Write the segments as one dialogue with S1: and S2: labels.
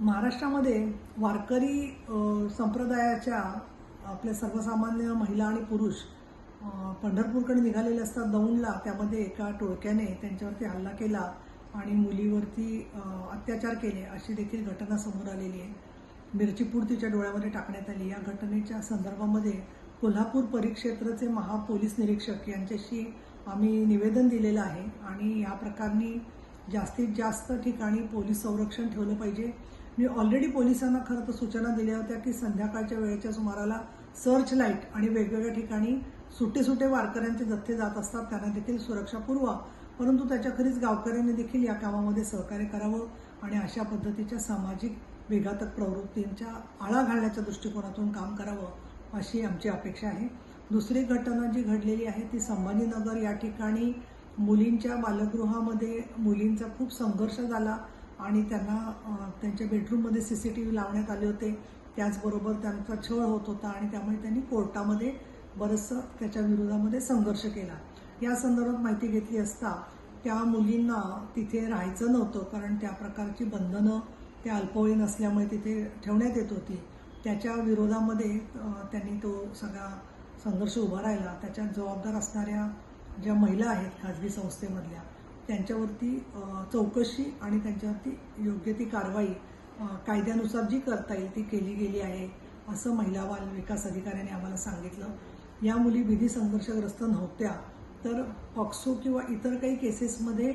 S1: महाराष्ट्रामध्ये वारकरी संप्रदायाच्या आपल्या सर्वसामान्य महिला आणि पुरुष पंढरपूरकडे निघालेले असतात दौंडला. त्यामध्ये एका टोळक्याने त्यांच्यावरती हल्ला केला आणि मुलीवरती अत्याचार केले अशी देखील घटना समोर आलेली आहे. मिरचीपूर तिच्या डोळ्यामध्ये टाकण्यात आली. या घटनेच्या संदर्भामध्ये कोल्हापूर परिक्षेत्राचे महापोलीस निरीक्षक यांच्याशी आम्ही निवेदन दिलेलं आहे आणि या प्रकारनी जास्तीत जास्त ठिकाणी पोलीस संरक्षण ठेवलं पाहिजे. मी ऑलरेडी पोलिसांना खरं तर सूचना दिल्या होत्या की संध्याकाळच्या वेळेच्या सुमाराला सर्च लाइट आणि वेगवेगळ्या ठिकाणी सुटे सुटे वारकऱ्यांचे जथ्थे जात असतात त्यांना देखील सुरक्षा पुरवा. परंतु त्याच्याखेरीज गावकऱ्यांनी देखील या कामामध्ये सहकार्य करावं आणि अशा पद्धतीच्या सामाजिक विघातक प्रवृत्तींच्या आळा घालण्याच्या दृष्टिकोनातून काम करावं अशी आमची अपेक्षा आहे. दुसरी घटना जी घडलेली आहे ती संभाजीनगर या ठिकाणी मुलींच्या बालगृहामध्ये मुलींचा खूप संघर्ष झाला. आणि त्यांना त्यांच्या बेडरूममध्ये सी सी टी व्ही लावण्यात आले होते. त्याचबरोबर त्यांचा छळ होत होता आणि त्यामुळे त्यांनी कोर्टामध्ये बरंचसं त्याच्या विरोधामध्ये संघर्ष केला. या संदर्भात माहिती घेतली असता त्या मुलींना तिथे राहायचं नव्हतं कारण त्या प्रकारची बंधनं त्या अल्पवयीन असल्यामुळे तिथे ठेवण्यात येत होती. त्याच्या विरोधामध्ये त्यांनी तो सगळा संघर्ष उभा राहिला. त्याच्यात जबाबदार असणाऱ्या ज्या महिला आहेत खाजगी संस्थेमधल्या त्यांच्यावरती चौकशी आणि त्यांच्यावरती योग्य ती कारवाई कायद्यानुसार जी करता येईल ती केली गेली आहे असं महिला बाल विकास अधिकाऱ्याने आम्हाला सांगितलं. या मुली विधी संघर्षग्रस्त नव्हत्या तर पॉक्सो किंवा इतर काही केसेसमध्ये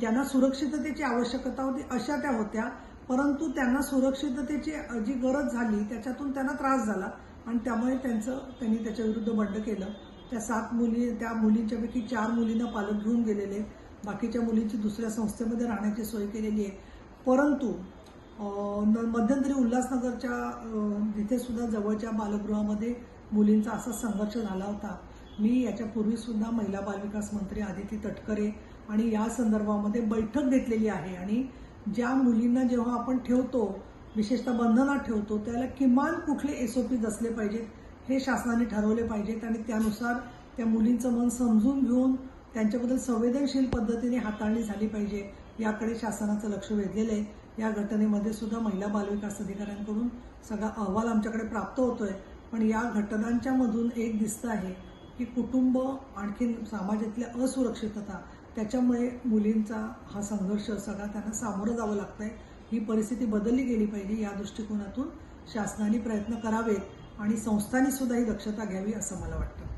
S1: ज्यांना सुरक्षिततेची आवश्यकता होती अशा त्या होत्या परंतु त्यांना सुरक्षिततेची जी गरज झाली त्याच्यातून त्यांना त्रास झाला आणि त्यामुळे त्यांचं त्यांनी त्याच्या विरुद्ध बंड केलं. त्या सात मुली त्या मुलींच्यापैकी चार मुलींना पालक घेऊन गेलेले बाकीच्या मुलींची दुसऱ्या संस्थेमध्ये राहण्याची सोय केलेली आहे. परंतु न- मध्यंतरी उल्हासनगरच्या अं, तिथे सुद्धा जवळच्या बालगृहामध्ये मुलींचा असा संघर्ष झाला होता. मी याच्यापूर्वी सुद्धा महिला बालविकास मंत्री आदिती तटकरे आणि या संदर्भामध्ये बैठक घेतलेली आहे आणि ज्या मुलींना जेव्हा आपण ठेवतो विशेषतः बंधनात ठेवतो त्याला किमान कुठले एस ओ असले पाहिजेत हे शासनाने ठरवले पाहिजेत आणि त्यानुसार त्या मुलींचं मन समजून घेऊन त्यांच्याबद्दल संवेदनशील पद्धतीने हाताळणी झाली पाहिजे याकडे शासनाचं लक्ष वेधलेलं आहे या घटनेमध्ये सुद्धा महिला बालविकास अधिकाऱ्यांकडून सगळा अहवाल आमच्याकडे प्राप्त होतोय. पण या घटनांच्या मधून एक दिसतं आहे की कुटुंब आणखीन समाजातल्या असुरक्षितता त्याच्यामुळे मुलींचा हा संघर्ष सगळा त्यांना सामोरं जावं लागतंय. ही परिस्थिती बदलली गेली पाहिजे या दृष्टिकोनातून. शासनाने प्रयत्न करावेत आणि संस्थांनी सुद्धा ही दक्षता घ्यावी असं मला वाटतं.